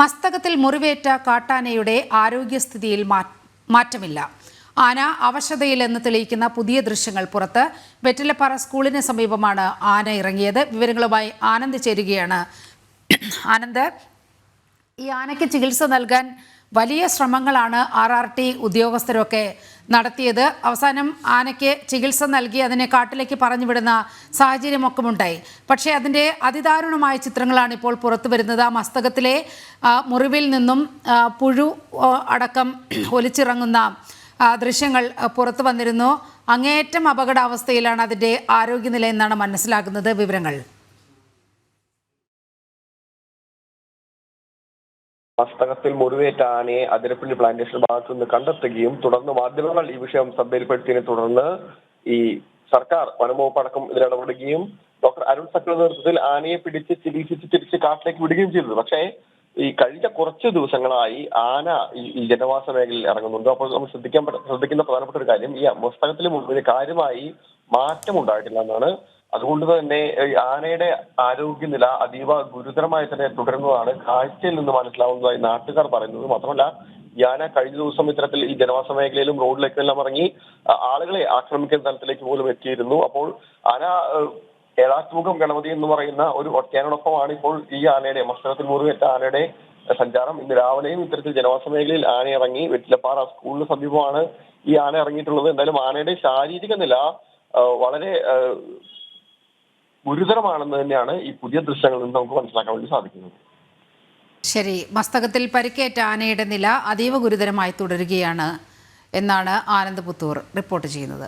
മസ്തകത്തിൽ മുറിവേറ്റ കാട്ടാനയുടെ ആരോഗ്യസ്ഥിതിയിൽ മാറ്റമില്ല. ആന അവശതയിലെന്ന് തെളിയിക്കുന്ന പുതിയ ദൃശ്യങ്ങൾ പുറത്ത് വെറ്റിലപ്പാറ സ്കൂളിന് സമീപമാണ് ആന ഇറങ്ങിയത്. വിവരങ്ങളുമായി ആനന്ദ് ചേരുകയാണ്. ആനന്ദ് ഈ ആനയ്ക്ക് ചികിത്സ നൽകാൻ വലിയ ശ്രമങ്ങളാണ് ആർ ആർ ടി ഉദ്യോഗസ്ഥരൊക്കെ നടത്തിയത്. അവസാനം ആനയ്ക്ക് ചികിത്സ നൽകി അതിനെ കാട്ടിലേക്ക് പറഞ്ഞു വിടുന്ന സാഹചര്യമൊക്കെ ഉണ്ടായി പക്ഷേ അതിന്റെ അതിദാരുണമായ ചിത്രങ്ങളാണ് ഇപ്പോൾ പുറത്തു വരുന്നത്. ആ മസ്തകത്തിലെ മുറിവിൽ നിന്നും പുഴു അടക്കം ഒലിച്ചിറങ്ങുന്ന ദൃശ്യങ്ങൾ പുറത്തു വന്നിരുന്നു. അങ്ങേയറ്റം അപകടാവസ്ഥയിലാണ് അതിന്റെ ആരോഗ്യനില എന്നാണ് മനസ്സിലാക്കുന്നത് വിവരങ്ങൾ. മസ്തകത്തിൽ മുറിവേറ്റ ആനയെ അതിരപ്പള്ളി പ്ലാന്റേഷൻ ഭാഗത്തു നിന്ന് കണ്ടെത്തുകയും തുടർന്ന് മാധ്യമങ്ങൾ ഈ വിഷയം ശ്രദ്ധയിൽപ്പെടുത്തിയതിനെ തുടർന്ന് ഈ സർക്കാർ വനംവകുപ്പ് അടക്കം ഇതിൽ ഇടപെടുകയും ഡോക്ടർ അരുൺ സക്രയുടെ നേതൃത്വത്തിൽ ആനയെ പിടിച്ച് ചികിത്സിച്ച് തിരിച്ച് കാട്ടിലേക്ക് വിടുകയും ചെയ്തത് പക്ഷേ ഈ കഴിഞ്ഞ കുറച്ച് ദിവസങ്ങളായി ആന ഈ ജനവാസ മേഖലയിൽ ഇറങ്ങുന്നുണ്ട്. അപ്പോൾ നമ്മൾ ശ്രദ്ധിക്കാൻ ശ്രദ്ധിക്കുന്ന പ്രധാനപ്പെട്ട ഒരു കാര്യം ഈ മസ്തകത്തിലെ മുറിവിന് കാര്യമായി മാറ്റം ഉണ്ടായിട്ടില്ല എന്നാണ് അതുകൊണ്ട് തന്നെ ആനയുടെ ആരോഗ്യനില അതീവ ഗുരുതരമായി തന്നെ തുടരുന്നതാണ്. കാഴ്ചയിൽ നിന്ന് മനസ്സിലാവുന്നതായി നാട്ടുകാർ പറയുന്നത് മാത്രമല്ല ഈ ആന കഴിഞ്ഞ ദിവസം ഇത്തരത്തിൽ ഈ ജനവാസ മേഖലയിലും റോഡിലേക്കും എല്ലാം ഇറങ്ങി ആളുകളെ ആക്രമിക്കുന്ന തലത്തിലേക്ക് പോലും എത്തിയിരുന്നു. അപ്പോൾ ആന ഏഴാറ്റുമുഖം ഗണപതി എന്ന് പറയുന്ന ഒരു ഒറ്റയാനോടൊപ്പമാണ് ഇപ്പോൾ ഈ ആനയുടെ മസ്തകത്തിൽ മുറിവേറ്റ ആനയുടെ സഞ്ചാരം. ഇന്ന് രാവിലെയും ഇത്തരത്തിൽ ജനവാസ മേഖലയിൽ ആന ഇറങ്ങി വെറ്റിലപ്പാറ സ്കൂളിന് സമീപമാണ് ഈ ആന ഇറങ്ങിയിട്ടുള്ളത്. എന്തായാലും ആനയുടെ ശാരീരിക നില വളരെ ഗുരുതരമാണെന്ന് തന്നെയാണ് ഈ പുതിയ ദൃശ്യങ്ങളിൽ നിന്ന് നമുക്ക് മനസ്സിലാക്കാൻ വേണ്ടി സാധിക്കുന്നത്. ശരി മസ്തകത്തിൽ പരിക്കേറ്റ ആനയുടെ നില അതീവ ഗുരുതരമായി തുടരുകയാണ് എന്നാണ് ആനന്ദ് പുത്തൂർ റിപ്പോർട്ട് ചെയ്യുന്നത്.